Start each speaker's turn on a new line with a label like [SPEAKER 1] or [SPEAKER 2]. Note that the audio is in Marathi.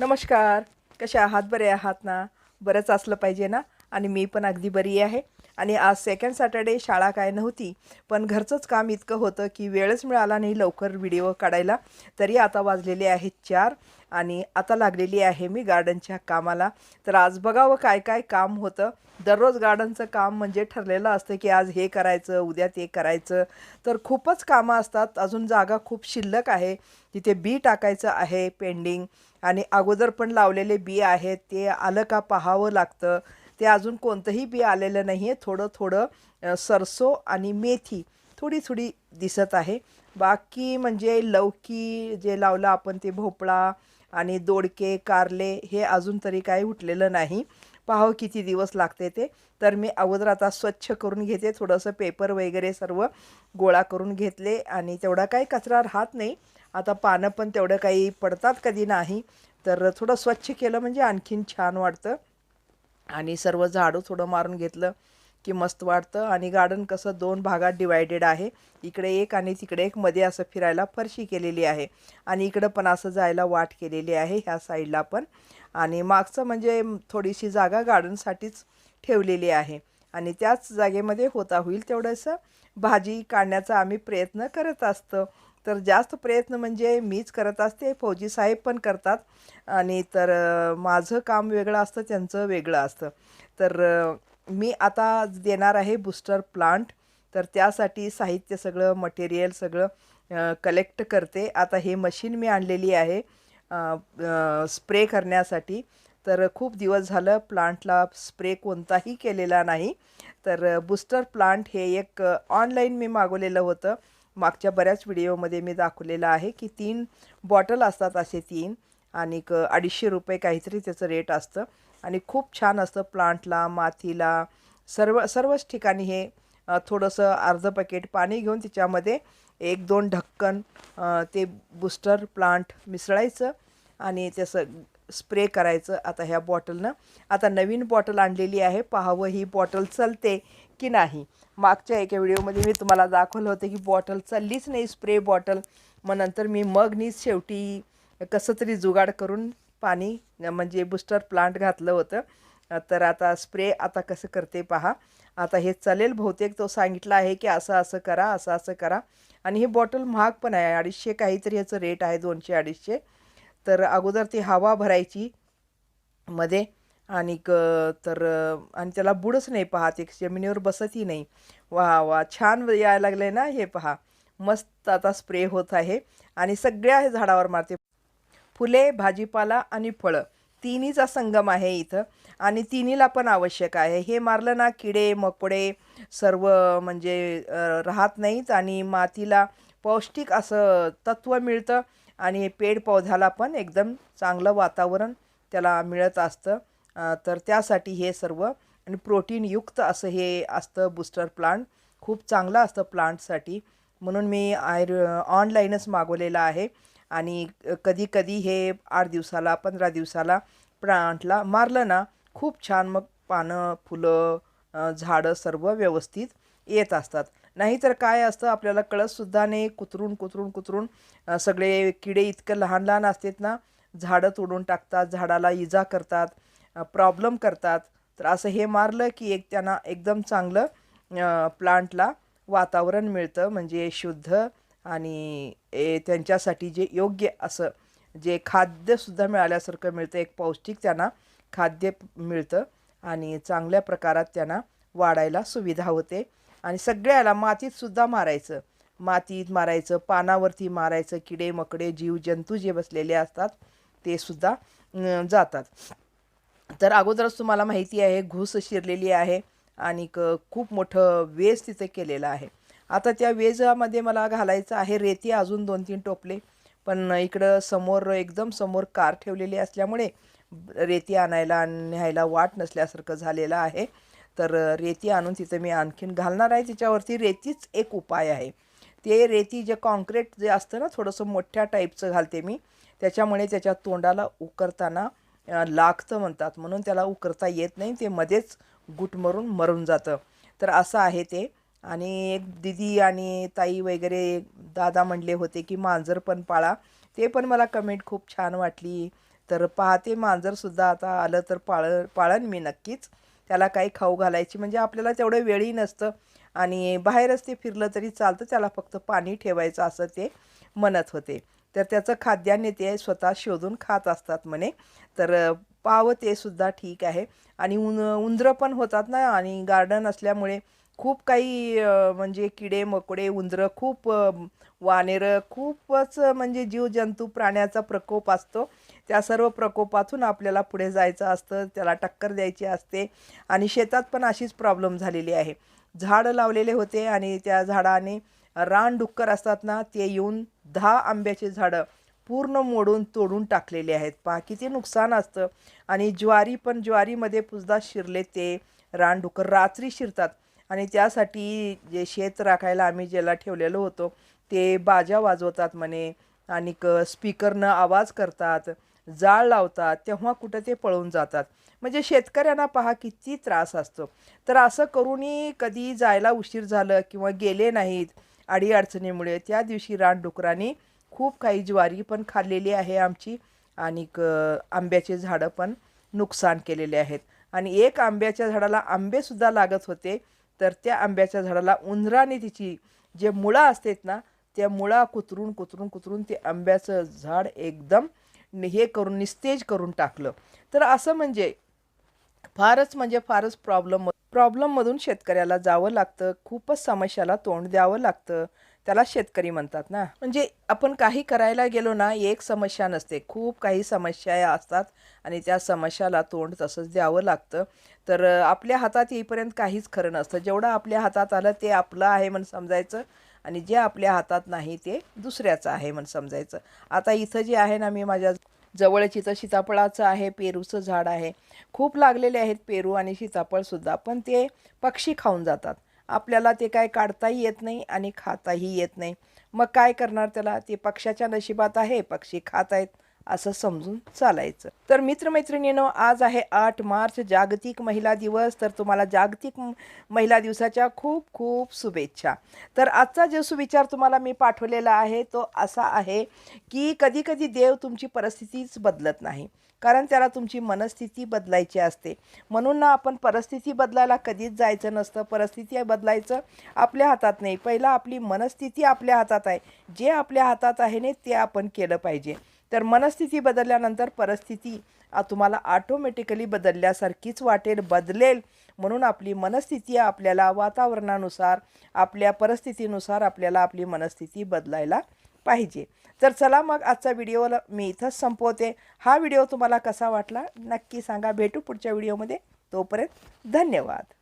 [SPEAKER 1] नमस्कार. कशा आहात? बरे आहात ना? बरंच असलं पाहिजे ना? आणि मी पण अगदी बरी आहे. आणि आज सेकंड सॅटर्डे शाळा काय नव्हती पण घरचंच काम इतकं होतं की वेळच मिळाला नाही लवकर व्हिडिओ काढायला. तरी आता वाजलेले आहेत चार आणि आता लागलेली आहे मी गार्डनच्या कामाला. तर आज बघावं काय काय काम होतं. दररोज गार्डनचं काम म्हणजे ठरलेलं असतं की आज हे करायचं उद्या ते करायचं. तर खूपच कामं असतात. अजून जागा खूप शिल्लक आहे. तिथे बी टाकायचं आहे पेंडिंग आणि अगोदर पण लावलेले बी आहेत. ते आलं का पाहावं लागतं. ते अजून कोणतंही बी आलेलं नाही आहे थोडं थोडं सरसो आणि मेथी थोडी थोडी दिसत आहे. बाकी म्हणजे लौकी जे लावलं आपण ते भोपळा आणि दोडके कारले हे अजून तरी काही उठलेलं नाही. पाहावं किती दिवस लागते ते. तर मी अगोदर आता स्वच्छ करून घेते. थोडंसं पेपर वगैरे सर्व गोळा करून घेतले आणि तेवढा काही कचरा राहत नाही. आता पानं पण तेवढं काही पडतात कधी नाही. तर थोडं स्वच्छ केलं म्हणजे आणखीन छान वाटतं. आणि सर्व झाडू थोडं मारून घेतलं की मस्त वाटतं. आणि गार्डन कसं दोन भागात डिवायडेड आहे. इकडे एक आणि तिकडे एक. मध्ये असं फिरायला फरशी केलेली आहे. आणि इकडं पण असं जायला वाट केलेली आहे ह्या साईडला पण. आणि मागचं म्हणजे थोडीशी जागा गार्डनसाठीच ठेवलेली आहे. आणि त्याच जागेमध्ये होता होईल तेवढंसं भाजी काढण्याचा आम्ही प्रयत्न करत असतो. तर जास्त प्रयत्न म्हणजे मीच करत असते फौजी साहेब पण करतात. आणि तर माझं काम वेगळं असतं त्यांचं वेगळं असतं. तर मी आता देणार आहे बूस्टर प्लांट तर त्यासाठी साहित्य सगळं मटेरियल सगळं कलेक्ट करते. आता हे मशीन मी आणलेली आहे स्प्रे करण्यासाठी. तर खूप दिवस झालं प्लांटला स्प्रे कोणताही केलेला नाही. तर बूस्टर प्लांट हे एक ऑनलाईन मी मागवलेलं होतं. मागच्या बऱ्याच व्हिडिओमध्ये मी दाखवलेलं आहे की तीन बॉटल असतात असे तीन आणि क अडीचशे रुपये काहीतरी त्याचं रेट असतं. आणि खूप छान असतं प्लांटला मातीला सर्व सर्वच ठिकाणी हे थोडंसं अर्ध पॅकेट पाणी घेऊन त्याच्यामध्ये एक दोन ढक्कन ते बूस्टर प्लांट मिसळायचं आणि त्याचं स्प्रे करायचं आता ह्या बॉटलनं. आता नवीन बॉटल आणलेली आहे. पाहावं ही बॉटल चलते की नाही. मागच्या एका व्हिडिओमध्ये मी तुम्हाला दाखवलं होतं की बॉटल चाललीच नाही स्प्रे बॉटल. मग नंतर मी मगनीच शेवटी कसं तरी जुगाड करून पाणी म्हणजे बूस्टर प्लांट घातलं होतं. तर आता स्प्रे आता कसं करते पहा. आता हे चालेल. बहुतेक तो सांगितला आहे की असं असं करा असं असं करा. आणि ही बॉटल महाग पण आहे. अडीचशे काहीतरी याचं रेट आहे दोनशे अडीचशे. तर अगोदर ती हवा भरायची मध्ये आणि क तर आणि त्याला बुडच नाही पहा ते जमिनीवर बसतही नाही. वा वा छान यायला लागले ना हे पहा. मस्त आता स्प्रे होत आहे आणि सगळ्या झाडावर मारते. फुले भाजीपाला आणि फळं तिन्हीचा संगम आहे इथं आणि तिन्हीला पण आवश्यक आहे. हे मारलं ना किडे मकोडे सर्व म्हणजे राहत नाहीत आणि मातीला पौष्टिक असं तत्व मिळतं आणि पेड पौधाला पण एकदम चांगलं वातावरण त्याला मिळत असतं. तर त्यासाठी हे सर्व आणि प्रोटीनयुक्त असं हे असतं बूस्टर प्लांट. खूप चांगलं असतं प्लांटसाठी. म्हणून मी आयर ऑनलाईनच मागवलेलं आहे. आणि कधी कधी हे आठ दिवसाला पंधरा दिवसाला प्लांटला मारलं ना खूप छान मग पानं फुलं झाडं सर्व व्यवस्थित येत असतात. नाहीतर काय असतं आपल्याला कळतसुद्धा नाही कुतरून कुतरून कुतरून सगळे किडे इतकं लहान लहान असतात ना झाडं तोडून टाकतात झाडाला इजा करतात प्रॉब्लेम करतात. तर असं हे मारलं की एक त्यांना एकदम चांगलं प्लांटला वातावरण मिळतं म्हणजे शुद्ध आणि ए, त्यांच्यासाठी जे योग्य असं जे खाद्यसुद्धा मिळाल्यासारखं मिळतं. एक पौष्टिक त्यांना खाद्य मिळतं आणि चांगल्या प्रकारात त्यांना वाढायला सुविधा होते. आणि सगळ्याला मातीतसुद्धा मारायचं. मातीत मारायचं पानावरती मारायचं किडे मकडे जीव जंतू जे बसलेले असतात ते सुद्धा जातात. तर अगोदरच तुम्हाला माहिती आहे घुस शिरलेली आहे आणि खूप मोठं वेज तिथे केलेलं आहे. आता त्या वेजामध्ये मला घालायचं आहे रेती अजून दोन तीन टोपले पण इकडं समोर एकदम समोर कार ठेवलेली असल्यामुळे रेती आणायला न्यायला वाट नसल्यासारखं झालेलं आहे. तर रेती आणून तिचं मी आणखीन घालणार आहे. तिच्यावरती रेतीच एक उपाय आहे. ते रेती जे कॉन्क्रीट जे असतं ना थोडंसं मोठ्या टाईपचं घालते मी. त्याच्यामुळे त्याच्या तोंडाला उकरताना लागतं म्हणतात. म्हणून त्याला उकरता येत नाही. ते मध्येच गुट मरून मरून जातं. तर असं आहे ते. आणि एक दिदी आणि ताई वगैरे दादा म्हणले होते की मांजर पण पाळा. ते पण मला कमेंट खूप छान वाटली. तर पाहते मांजरसुद्धा आता आलं तर पाळ पाळन मी नक्कीच. त्याला काही खाऊ घालायची. म्हणजे आपल्याला तेवढं वेळही नसतं. आणि बाहेरच ते फिरलं तरी चालतं. त्याला फक्त पाणी ठेवायचं असं ते म्हणत होते. तर त्याचं खाद्यान्य ते स्वतः शोधून खात असतात म्हणे. तर पाव ते सुद्धा ठीक आहे. आणि उन उंदरं पण होतात ना आणि गार्डन असल्यामुळे खूप काही म्हणजे किडे मकोडे उंदरं खूप वानेरं खूपच म्हणजे जीवजंतू प्राण्याचा प्रकोप असतो. त्या सर्व प्रकोपातून आपल्याला पुढे जायचं असतं त्याला टक्कर द्यायची असते आणि शेतात पण अशीच प्रॉब्लेम झालेली आहे. झाडं लावलेले होते आणि त्या झाडाने रानडुक्कर असतात ना ते येऊन दहा आंब्याचे झाडं पूर्ण मोडून तोडून टाकलेले आहेत. पहा किती नुकसान असतं. आणि ज्वारी पण ज्वारीमध्ये पुसदा शिरले ते रानडुक्कर रात्री शिरतात. आणि त्यासाठी जे शेत राखायला आम्ही ज्याला ठेवलेलो होतो ते बाजा वाजवतात म्हणे. आणि क स्पीकरनं आवाज करतात. जाळ लावतात तेव्हा कुठं ते पळून जातात. म्हणजे शेतकऱ्यांना पहा किती त्रास असतो. तर असं करूनही कधी जायला उशीर झालं किंवा गेले नाहीत अडीअडचणीमुळे त्या दिवशी रानडुकरांनी खूप काही ज्वारी पण खाल्लेली आहे आमची आणि आंब्याचे झाडं पण नुकसान केलेले आहेत. आणि एक आंब्याच्या झाडाला आंबेसुद्धा लागत होते तर त्या आंब्याच्या झाडाला उंदराने तिची जे मुळं असतात ना त्या मुळा कुतरून कुतरून कुतरून ते आंब्याचं झाड एकदम हे करून निस्तेज करून टाकलं. तर असं म्हणजे फारच म्हणजे फारच प्रॉब्लेम प्रॉब्लेममधून शेतकऱ्याला जावं लागतं. खूपच समस्याला तोंड द्यावं लागतं. त्याला शेतकरी म्हणतात ना. म्हणजे आपण काही करायला गेलो ना एक समस्या नसते. खूप काही समस्या असतात आणि त्या समस्याला तोंड तसंच द्यावं लागतं. तर आपल्या हातात येईपर्यंत काहीच खरं नसतं. जेवढं आपल्या हातात आलं ते आपलं आहे म्हणून समजायचं. आणि जे आपल्या हातात नाही ते दुसऱ्याचं आहे म्हणून समजायचं. आता इथं जे आहे ना मी माझ्या जवळच इथं सीताफळाचं आहे पेरूचं झाड आहे. खूप लागलेले आहेत पेरू आणि सीताफळसुद्धा पण ते पक्षी खाऊन जातात. आपल्याला ते काय काढताही येत नाही आणि खाताही येत नाही. मग काय करणार त्याला? ते पक्षाच्या नशिबात आहे पक्षी खात आहेत. असं समजून चालायचं. तर मित्रमैत्रिणीनं आज आहे आठ मार्च जागतिक महिला दिवस. तर तुम्हाला जागतिक महिला दिवसाच्या खूप खूप शुभेच्छा. तर आजचा जो सुविचार तुम्हाला मी पाठवलेला आहे तो असा आहे की कधीकधी देव तुमची परिस्थितीच बदलत नाही. कारण त्याला तुमची मनस्थिती बदलायची असते. म्हणून ना आपण परिस्थिती बदलायला कधीच जायचं नसतं. परिस्थिती बदलायचं आपल्या हातात नाही. पहिला आपली मनस्थिती आपल्या हातात आहे. जे आपल्या हातात आहे ना ते आपण केलं पाहिजे. तर मनस्थिती बदलल्यानंतर परिस्थिती तुम्हाला ऑटोमॅटिकली बदलल्यासारखीच वाटेल बदलेल. म्हणून आपली मनस्थिती आपल्याला वातावरणानुसार आपल्या परिस्थितीनुसार आपल्याला आपली मनस्थिती बदलायला पाहिजे. तर चला मग आजचा व्हिडिओला मी इथंच संपवते. हा व्हिडिओ तुम्हाला कसा वाटला नक्की सांगा. भेटू पुढच्या व्हिडिओमध्ये तोपर्यंत धन्यवाद.